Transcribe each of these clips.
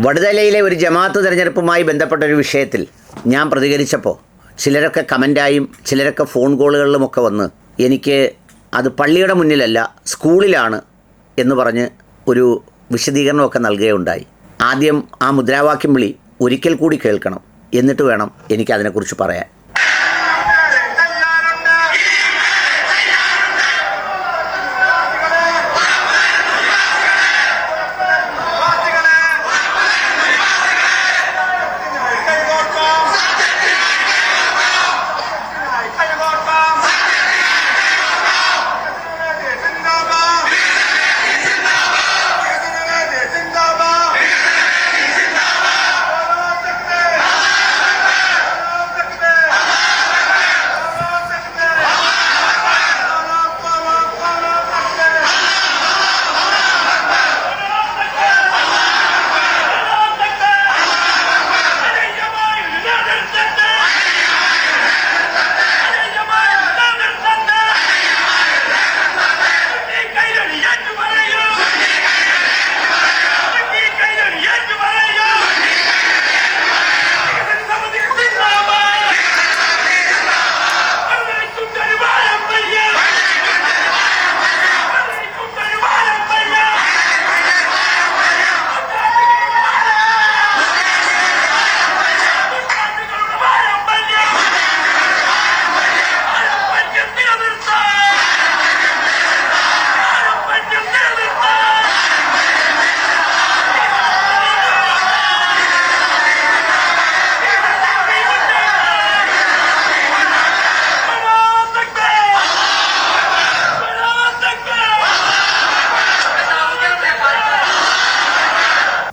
വടുതലയിലെ ഒരു ജമാഅത്ത് തിരഞ്ഞെടുപ്പുമായി ബന്ധപ്പെട്ട ഒരു വിഷയത്തിൽ ഞാൻ പ്രതികരിച്ചപ്പോൾ ചിലരൊക്കെ കമന്റായും ചിലരൊക്കെ ഫോൺ കോളുകളിലുമൊക്കെ വന്ന് എനിക്ക് അത് പള്ളിയുടെ മുന്നിലല്ല സ്കൂളിലാണ് എന്ന് പറഞ്ഞ് ഒരു വിശദീകരണമൊക്കെ നൽകുകയുണ്ടായി. ആദ്യം ആ മുദ്രാവാക്യം വിളി ഒരിക്കൽ കൂടി കേൾക്കണം എന്നിട്ട് വേണം എനിക്കതിനെക്കുറിച്ച് പറയാൻ.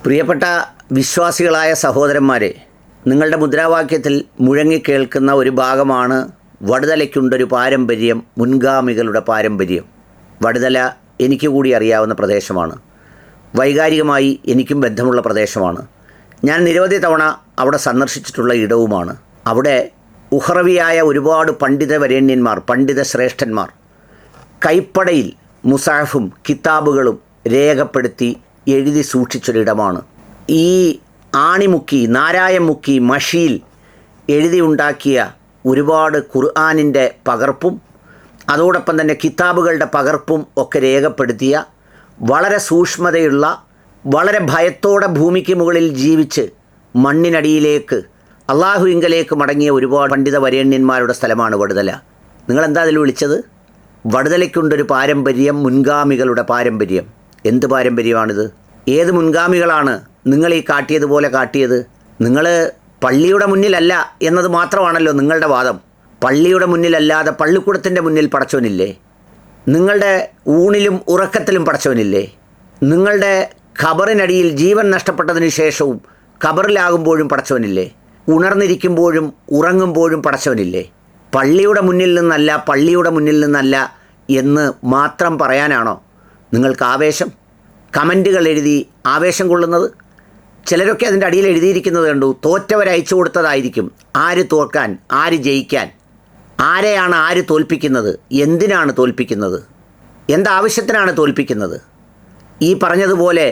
പ്രിയപ്പെട്ട വിശ്വാസികളായ സഹോദരന്മാരെ നിങ്ങളുടെ മുദ്രാവാക്യത്തിൽ മുഴങ്ങി കേൾക്കുന്ന ഒരു ഭാഗമാണ് വടുതലയ്ക്കുണ്ടൊരു പാരമ്പര്യം മുൻഗാമികളുടെ പാരമ്പര്യം. വടുതല എനിക്ക് കൂടി അറിയാവുന്ന പ്രദേശമാണ്. വൈകാരികമായി എനിക്കും ബന്ധമുള്ള പ്രദേശമാണ്. ഞാൻ നിരവധി തവണ അവിടെ സന്ദർശിച്ചിട്ടുള്ള ഇടവുമാണ്. അവിടെ ഉഹ്റവിയായ ഒരുപാട് പണ്ഡിത വരേണ്യന്മാർ പണ്ഡിത ശ്രേഷ്ഠന്മാർ കൈപ്പടയിൽ മുസാഫും കിതാബുകളും രേഖപ്പെടുത്തി എഴുതി സൂക്ഷിച്ചൊരിടമാണ്. ഈ ആണിമുക്കി നാരായമുക്കി മഷിയിൽ എഴുതി ഉണ്ടാക്കിയ ഒരുപാട് ഖുർആാനിന്റെ പകർപ്പും അതോടൊപ്പം തന്നെ കിതാബുകളുടെ പകർപ്പും ഒക്കെ രേഖപ്പെടുത്തിയ വളരെ സൂക്ഷ്മതയുള്ള വളരെ ഭയത്തോടെ ഭൂമിക്ക് മുകളിൽ ജീവിച്ച് മണ്ണിനടിയിലേക്ക് അള്ളാഹുവിങ്കലേക്ക് മടങ്ങിയ ഒരുപാട് പണ്ഡിത വരേണ്യന്മാരുടെ സ്ഥലമാണ് വടുതല. നിങ്ങളെന്താ അതിൽ വിളിച്ചത്? വടുതലയ്ക്കുണ്ടൊരു പാരമ്പര്യം മുൻഗാമികളുടെ പാരമ്പര്യം. എന്ത് പാരമ്പര്യമാണിത്? ഏത് മുൻഗാമികളാണ് നിങ്ങൾ ഈ കാട്ടിയതുപോലെ കാട്ടിയത്? നിങ്ങൾ പള്ളിയുടെ മുന്നിലല്ല എന്നത് മാത്രമാണല്ലോ നിങ്ങളുടെ വാദം. പള്ളിയുടെ മുന്നിലല്ലാതെ പള്ളിക്കൂടത്തിന്റെ മുന്നിൽ പടച്ചവനില്ലേ? നിങ്ങളുടെ ഊണിലും ഉറക്കത്തിലും പടച്ചവനില്ലേ? നിങ്ങളുടെ ഖബറിനടിയിൽ ജീവൻ നഷ്ടപ്പെട്ടതിന് ശേഷവും ഖബറിലാകുമ്പോഴും പടച്ചവനില്ലേ? ഉണർന്നിരിക്കുമ്പോഴും ഉറങ്ങുമ്പോഴും പടച്ചവനില്ലേ? പള്ളിയുടെ മുന്നിൽ നിന്നല്ല പള്ളിയുടെ മുന്നിൽ നിന്നല്ല എന്ന് മാത്രം പറയാനാണോ നിങ്ങൾക്ക് ആവേശം? കമന്റുകൾ എഴുതി ആവേശം കൊള്ളുന്നത്. ചിലരൊക്കെ അതിന്റെ അടിയിൽ എഴുതിയിരിക്കുന്നത് കണ്ടു തോറ്റവർ അയച്ചു കൊടുത്തതായിരിക്കും. ആര് തോൽക്കാൻ ആര് ജയിക്കാൻ ആരെയാണ് ആര് തോൽപ്പിക്കുന്നത് എന്തിനാണ് തോൽപ്പിക്കുന്നത് എന്താവശ്യത്തിനാണ് തോൽപ്പിക്കുന്നത്. ഈ പറഞ്ഞതുപോലെ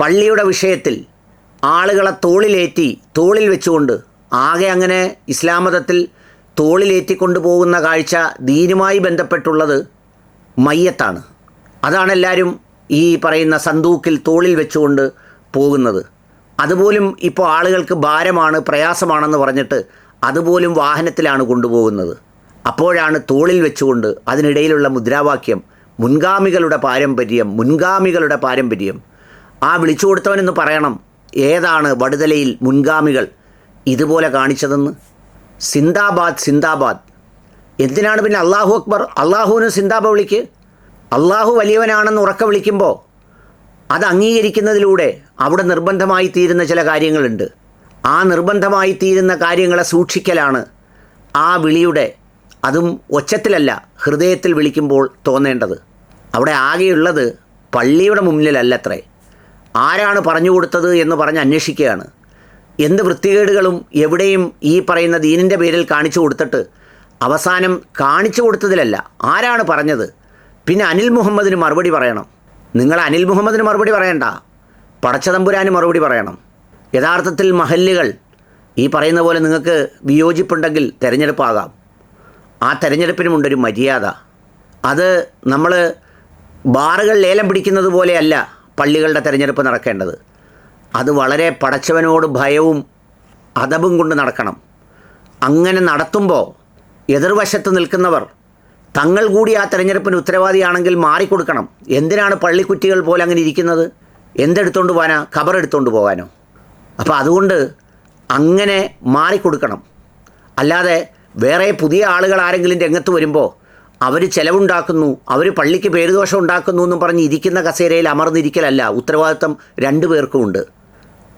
പള്ളിയുടെ വിഷയത്തിൽ ആളുകളെ തോളിലേറ്റി തോളിൽ വെച്ചുകൊണ്ട് ആകെ അങ്ങനെ ഇസ്ലാം മതത്തിൽ തോളിലേറ്റിക്കൊണ്ടു പോകുന്ന കാഴ്ച ദീനുമായി ബന്ധപ്പെട്ടുള്ളത് മയ്യത്താണ്. അതാണ് എല്ലാവരും ഈ പറയുന്ന സന്തൂക്കിൽ തോളിൽ വെച്ചുകൊണ്ട് പോകുന്നത്. അതുപോലും ഇപ്പോൾ ആളുകൾക്ക് ഭാരമാണ് പ്രയാസമാണെന്ന് പറഞ്ഞിട്ട് അതുപോലും വാഹനത്തിലാണ് കൊണ്ടുപോകുന്നത്. അപ്പോഴാണ് തോളിൽ വെച്ചുകൊണ്ട് അതിനിടയിലുള്ള മുദ്രാവാക്യം മുൻഗാമികളുടെ പാരമ്പര്യം മുൻഗാമികളുടെ പാരമ്പര്യം. ആ വിളിച്ചു കൊടുത്തവനെന്ന് പറയണം ഏതാണ് വടുതലയിൽ മുൻഗാമികൾ ഇതുപോലെ കാണിച്ചതെന്ന്? സിന്ദാബാദ് സിന്ദാബാദ്. എന്തിനാണ് പിന്നെ അള്ളാഹു അക്ബർ അള്ളാഹുവിന് സിന്ദാബ വിളിക്ക്? അള്ളാഹു വലിയവനാണെന്ന് ഉറക്ക വിളിക്കുമ്പോൾ അത് അംഗീകരിക്കുന്നതിലൂടെ അവിടെ നിർബന്ധമായി തീരുന്ന ചില കാര്യങ്ങളുണ്ട്. ആ നിർബന്ധമായി തീരുന്ന കാര്യങ്ങളെ സൂക്ഷിക്കലാണ് ആ വിളിയുടെ അതും ഒച്ചത്തിലല്ല ഹൃദയത്തിൽ വിളിക്കുമ്പോൾ തോന്നേണ്ടത്. അവിടെ ആകെയുള്ളത് പള്ളിയുടെ മുന്നിലല്ലത്രേ. ആരാണ് പറഞ്ഞു കൊടുത്തത് എന്ന് പറഞ്ഞ് അന്വേഷിക്കുകയാണ്. എന്ത് വൃത്തികേടുകളും എവിടെയും ഈ പറയുന്ന ദീനിന്റെ പേരിൽ കാണിച്ചു കൊടുത്തിട്ട് അവസാനം കാണിച്ചു കൊടുത്തതിലല്ല ആരാണ് പറഞ്ഞത്? പിന്നെ അനിൽ മുഹമ്മദിന് മറുപടി പറയണം. നിങ്ങൾ അനിൽ മുഹമ്മദിന് മറുപടി പറയണ്ട. പടച്ചതമ്പുരാന് മറുപടി പറയണം. യഥാർത്ഥത്തിൽ മഹല്ലുകൾ ഈ പറയുന്ന പോലെ നിങ്ങൾക്ക് വിയോജിപ്പുണ്ടെങ്കിൽ തിരഞ്ഞെടുപ്പാകാം. ആ തെരഞ്ഞെടുപ്പിനുമുണ്ടൊരു മര്യാദ. അത് നമ്മൾ ബാറുകൾ ലേലം പിടിക്കുന്നത് പോലെയല്ല പള്ളികളുടെ തെരഞ്ഞെടുപ്പ് നടക്കേണ്ടത്. അത് വളരെ പടച്ചവനോട് ഭയവും അതപും കൊണ്ട് നടക്കണം. അങ്ങനെ നടത്തുമ്പോൾ എതിർവശത്ത് നിൽക്കുന്നവർ തങ്ങൾ കൂടി ആ തെരഞ്ഞെടുപ്പിന് ഉത്തരവാദിയാണെങ്കിൽ മാറിക്കൊടുക്കണം. എന്തിനാണ് പള്ളിക്കുറ്റികൾ പോലെ അങ്ങനെ ഇരിക്കുന്നത്? എന്തെടുത്തോണ്ട് പോകാനാ? ഖബർ എടുത്തോണ്ട് പോകാനോ? അപ്പോൾ അതുകൊണ്ട് അങ്ങനെ മാറിക്കൊടുക്കണം. അല്ലാതെ വേറെ പുതിയ ആളുകൾ ആരെങ്കിലും രംഗത്ത് വരുമ്പോൾ അവർ ചിലവുണ്ടാക്കുന്നു അവർ പള്ളിക്ക് പേരുദോഷം ഉണ്ടാക്കുന്നു എന്നും പറഞ്ഞ് ഇരിക്കുന്ന കസേരയിൽ അമർന്നിരിക്കലല്ല. ഉത്തരവാദിത്തം രണ്ടു പേർക്കുമുണ്ട്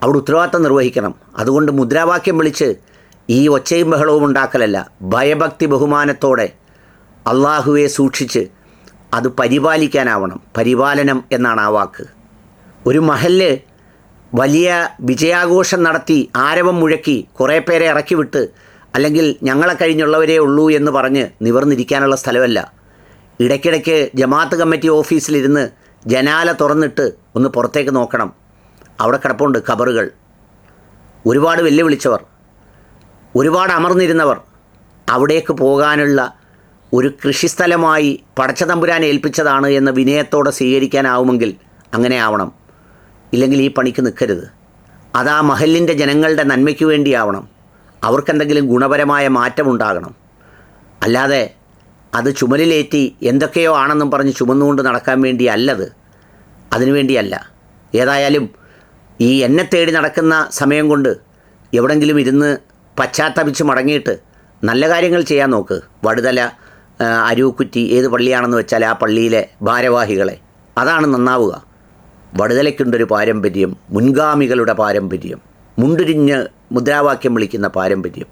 അവിടെ ഉത്തരവാദിത്തം നിർവഹിക്കണം. അതുകൊണ്ട് മുദ്രാവാക്യം വിളിച്ച് ഈ ഒച്ചയും ബഹളവും ഉണ്ടാക്കലല്ല. ഭയഭക്തി ബഹുമാനത്തോടെ അള്ളാഹുവെ സൂക്ഷിച്ച് അത് പരിപാലിക്കാനാവണം. പരിപാലനം എന്നാണ് ആ വാക്ക്. ഒരു മഹൽ വലിയ വിജയാഘോഷം നടത്തി ആരവം മുഴക്കി കുറേ പേരെ ഇറക്കി വിട്ട് അല്ലെങ്കിൽ ഞങ്ങളെ കഴിഞ്ഞുള്ളവരേ ഉള്ളൂ എന്ന് പറഞ്ഞ് നിവർന്നിരിക്കാനുള്ള സ്ഥലമല്ല. ഇടയ്ക്കിടയ്ക്ക് ജമാഅത്ത് കമ്മിറ്റി ഓഫീസിലിരുന്ന് ജനാല തുറന്നിട്ട് ഒന്ന് പുറത്തേക്ക് നോക്കണം. അവിടെ കിടപ്പുണ്ട് ഖബറുകൾ. ഒരുപാട് വെല്ലുവിളിച്ചവർ. ഒരുപാട് അമർന്നിരുന്നവർ. അവിടേക്ക് പോകാനുള്ള ഒരു കൃഷിസ്ഥലമായി പടച്ചതമ്പുരാൻ ഏൽപ്പിച്ചതാണ് എന്ന് വിനയത്തോടെ സ്വീകരിക്കാനാവുമെങ്കിൽ അങ്ങനെ ആവണം. ഇല്ലെങ്കിൽ ഈ പണിക്ക് നിൽക്കരുത്. അതാ മഹലിന്റെ ജനങ്ങളുടെ നന്മയ്ക്ക് വേണ്ടിയാവണം. അവർക്കെന്തെങ്കിലും ഗുണപരമായ മാറ്റമുണ്ടാകണം. അല്ലാതെ അത് ചുമലിലേറ്റി എന്തൊക്കെയോ ആണെന്നും പറഞ്ഞ് ചുമന്നുകൊണ്ട് നടക്കാൻ വേണ്ടി വേണ്ടിയല്ലത് അതിനുവേണ്ടിയല്ല ഏതായാലും ഈ എന്നെ തേടി നടക്കുന്ന സമയം കൊണ്ട് എവിടെങ്കിലും ഇരുന്ന് പശ്ചാത്തപിച്ച് മടങ്ങിയിട്ട് നല്ല കാര്യങ്ങൾ ചെയ്യാൻ നോക്ക്. വടുതല അരൂക്കുറ്റി ഏത് പള്ളിയാണെന്ന് വെച്ചാൽ ആ പള്ളിയിലെ ഭാരവാഹികളെ. അതാണ് നന്നാവുക. വടുതലയ്ക്കുണ്ടൊരു പാരമ്പര്യം മുൻഗാമികളുടെ പാരമ്പര്യം മുണ്ടുരിഞ്ഞ് മുദ്രാവാക്യം വിളിക്കുന്ന പാരമ്പര്യം.